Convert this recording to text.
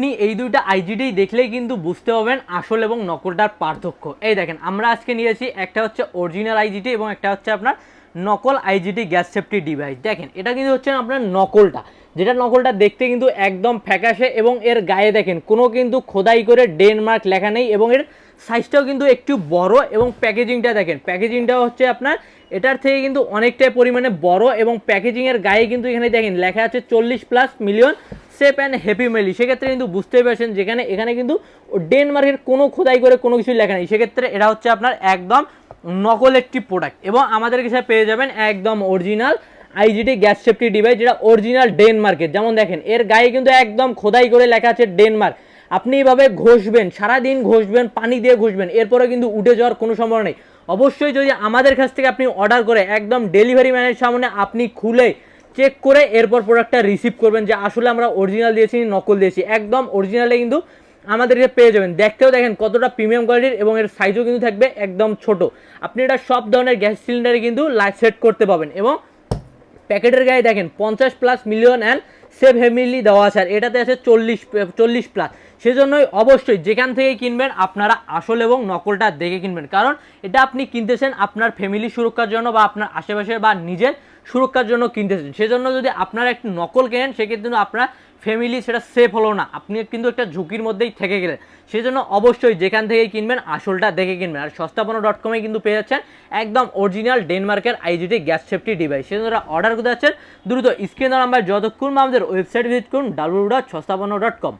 আপনি এই দুইটা আইজিডি দেখলেই কিন্তু বুঝতে পারবেন আসল এবং নকলটার পার্থক্য। এই দেখেন, আমরা আজকে নিয়েছি একটা হচ্ছে অরিজিনাল আইজিডি এবং একটা হচ্ছে আপনার নকল আইজিটি গ্যাস সেফটি ডিভাইস দেখেন, এটা কিন্তু হচ্ছে আপনার নকলটা। যেটা নকলটা দেখতে কিন্তু একদম ফ্যাকাশে এবং এর গায়ে দেখেন, কোনো কিন্তু খোদাই করে ডেনমার্ক লেখা নেই এবং এর সাইজটাও কিন্তু একটু বড় এবং প্যাকেজিংটা দেখেন প্যাকেজিংটা হচ্ছে আপনার এটার থেকে কিন্তু অনেকটাই পরিমাণে বড় এবং প্যাকেজিংয়ের গায়ে কিন্তু এখানে দেখেন, লেখা আছে চল্লিশ plus million safe and happy family সেক্ষেত্রে কিন্তু বুঝতেই পারছেন যেখানে, এখানে কিন্তু ডেনমার্কের কোনো খোদাই করে কোনো কিছু লেখা নেই। সেক্ষেত্রে এটা হচ্ছে আপনার একদম নকল একটি প্রোডাক্ট এবং আমাদের কাছে পেয়ে যাবেন একদম original IGT gas safety device যেটা অরিজিনাল ডেনমার্কের যেমন দেখেন, এর গায়ে কিন্তু একদম খোদাই করে লেখা আছে ডেনমার্ক আপনি এভাবে ঘষবেন, সারাদিন ঘষবেন, পানি দিয়ে ঘষবেন এরপরে কিন্তু উঠে যাওয়ার কোনো সম্ভাবনা নেই। অবশ্যই যদি আমাদের কাছ থেকে আপনি অর্ডার করে একদম ডেলিভারি ম্যানের সামনে আপনি খুলে চেক করে এরপর প্রোডাক্টটা রিসিভ করবেন যে আসলে আমরা অরিজিনাল দিয়েছি, নকল দিয়েছি। একদম অরিজিনালে কিন্তু আমাদেরকে পেয়ে যাবেন। দেখতেও দেখেন কতটা প্রিমিয়াম কোয়ালিটির এবং এর সাইজও কিন্তু থাকবে একদম ছোট। আপনি এটা সব ধরনের গ্যাস সিলিন্ডারে কিন্তু লাইট সেট করতে পাবেন এবং প্যাকেটের গায়ে দেখেন পঞ্চাশ plus million and safe family দেওয়া আছে। আর এটাতে আছে চল্লিশ চল্লিশ প্লাস সেজন্যই অবশ্যই যেখান থেকে কিনবেন, আপনারা আসল এবং নকলটা দেখে কিনবেন। কারণ এটা আপনি কিনতেছেন আপনার ফ্যামিলি সুরক্ষার জন্য বা আপনার আশেপাশে বা নিজের সুরক্ষার জন্য কিনতেছেন। সেজন্য যদি আপনারা একটি নকল কেনেন, সেক্ষেত্রে কিন্তু আপনার ফ্যামিলি সেটা সেফ হলো না। আপনি কিন্তু একটা ঝুঁকির মধ্যেই থেকে গেলেন। সেজন্য অবশ্যই যেখান থেকে কিনবেন, আসলটা দেখে কিনবেন। আর সস্তাপন্ন ডট কমে কিন্তু পেয়ে যাচ্ছেন একদম অরিজিনাল ডেনমার্কের আইজিটি গ্যাস সেফটি ডিভাইস সেজন্য যারা অর্ডার করতে যাচ্ছেন, দ্রুত স্ক্রিন নাম্বার যতক্ষণ আমাদের ওয়েবসাইট ভিজিট করুন ডাব্লিউ ডট সস্তাপন্ন ডট কম